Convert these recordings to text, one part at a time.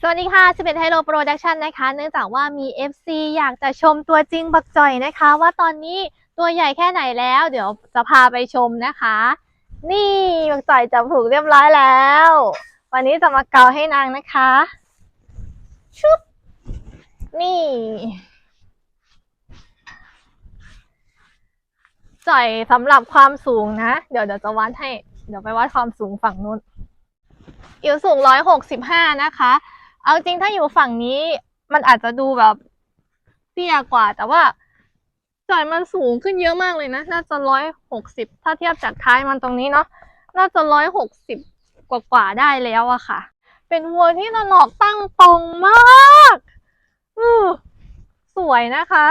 สวัสดีค่ะ11 Hello Production นะคะ เนื่องจากว่ามี FC อยากจะชมตัวจริงบักจ่อยนะคะ ว่าตอนนี้ตัวใหญ่แค่ไหนแล้ว เดี๋ยวจะพาไปชมนะคะ นี่บักจ่อยจับผูกเรียบร้อยแล้ว วันนี้จะมาเกาให้นางนะคะชุบนี่จ่อยสำหรับความสูงนะ เดี๋ยวเดี๋ยวจะวัดให้ เดี๋ยวไปวัดความสูงฝั่งนู้น อิ๋วสูงร้อยหกสิบห้านะคะ เอาจริงถ้าอยู่ฝั่งนี้มันอาจจะดูแบบเตี้ยกว่า แต่ว่าจอยมันสูงขึ้นเยอะมากเลยนะ น่าจะร้อยหกสิบถ้าเทียบจากท้ายมันตรงนี้เนาะ น่าจะร้อยหกสิบกว่าๆได้แล้วอะค่ะ เป็นวัวที่ตนอกตั้งตรงมากอือสวยนะคะ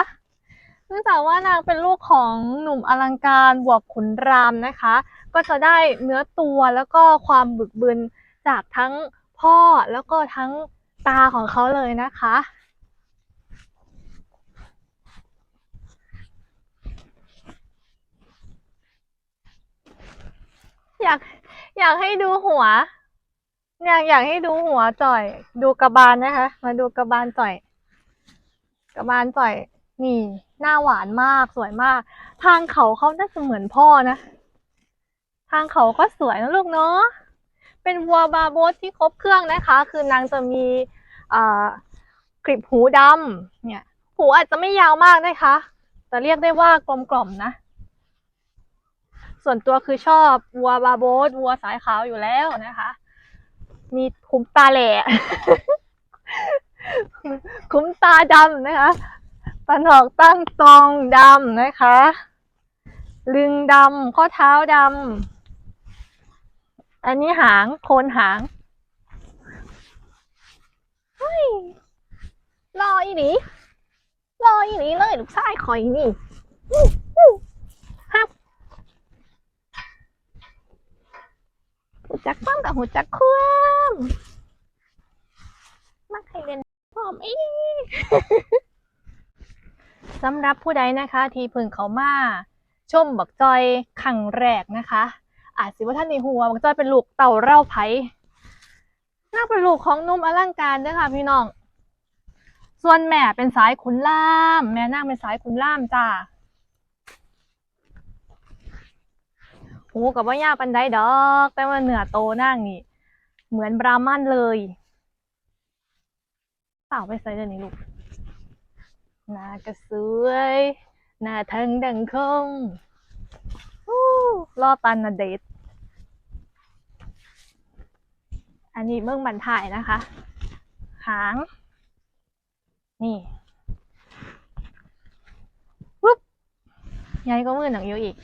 เนื่องจากว่านางเป็นลูกของหนุ่มอลังการบวกขุนรามนะคะ ก็จะได้เนื้อตัวแล้วก็ความบึกบึน จากทั้งพ่อแล้วก็ทั้งตาของเขาเลยนะคะ อยากอยากให้ดูหัว อยากอยากให้ดูหัวจ่อย ดูกระบาลนะคะ มาดูกระบาลจ่อย กระบาลจ่อย นี่ หน้าหวานมากสวยมาก ทางเขาเขาน่าจะเหมือนพ่อนะ ทางเขาก็สวยนะลูกเนาะ เป็นวัวบาโบสที่ครบเครื่องนะคะ คือนางจะมีกริบหูดำเนี่ย หูอาจจะไม่ยาวมากนะคะ แต่เรียกได้ว่ากลมกล่อมนะ ส่วนตัวคือชอบวัวบาโบสวัวสายขาวอยู่แล้วนะคะ มีคุ้มตาแหล่คุ้มตาดำนะคะปันหอกตั้งตรงดำนะคะ ลึงดำข้อเท้าดำ อันนี้หางโคนหางเฮ้ยรออีหลีรออีหลีเลยลูกชายคอยนี่ฮับหูจักคว่ำกับหูจักคว่ำมักให้เล่นพร้อมอีสำหรับผู้ใดนะคะ ที่พิ่งเขามาชมบักจอยครั้งแรกนะคะ อาจสิว่าท่านในหัวบักจอยเป็นลูกเต่าเร่าไผ่น่าเป็นลูกของนุ่มอลังการด้อค่ะพี่น้อง ส่วนแม่เป็นสายขุนล่าม แม่นางเป็นสายขุนล่ามจ้าหูกับว่ายาวปันไดดอก แต่ว่าเหนือโตนางนี่ เหมือนบราหมันเลยเปล่าไปใส่เดี๋ยวนี้ลูกหน้าก็สวย หน้าทั้งดังคง รอปันนาเดทอันนี้เมืองบันถ่ายนะคะ หาง นี่ปุ๊บยายก็มือหนังยอะอีก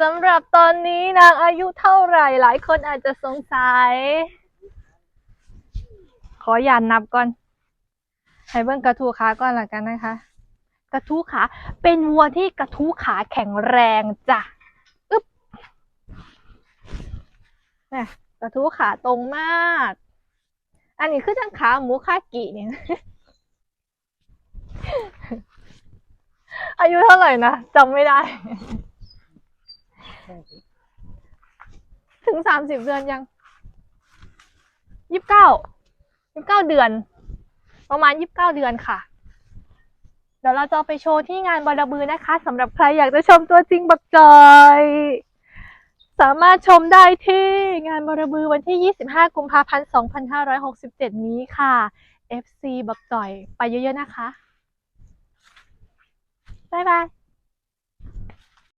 สำหรับตอนนี้นางอายุเท่าไหร่หลายคนอาจจะสงสัย ขออย่านับก่อน ให้เบิ้งกระทู้ขาก่อนละกันนะคะ กระทู้ขา เป็นวัวที่กระทู้ขาแข็งแรงจ้ะอึ๊บนี่กระทู้ขาตรงมาก อันนี้คือจังขาหมูคากิเนี่ย อายุเท่าไหร่นะจำไม่ได้ ถึงสามสิบเดือนยังยี่สิบเก้ายี่สิบเก้าเดือน ประมาณ29เดือนค่ะ เดี๋ยวเราจะไปโชว์ที่งานบอระบือนะคะสำหรับใครอยากจะชมตัวจริงบักจอยสามารถชมได้ที่งานบอระบือวันที่ 25 กุมภาพันธ์ 2567 นี้ค่ะ FC บักจอย ไปเยอะๆนะคะ บ๊ายบาย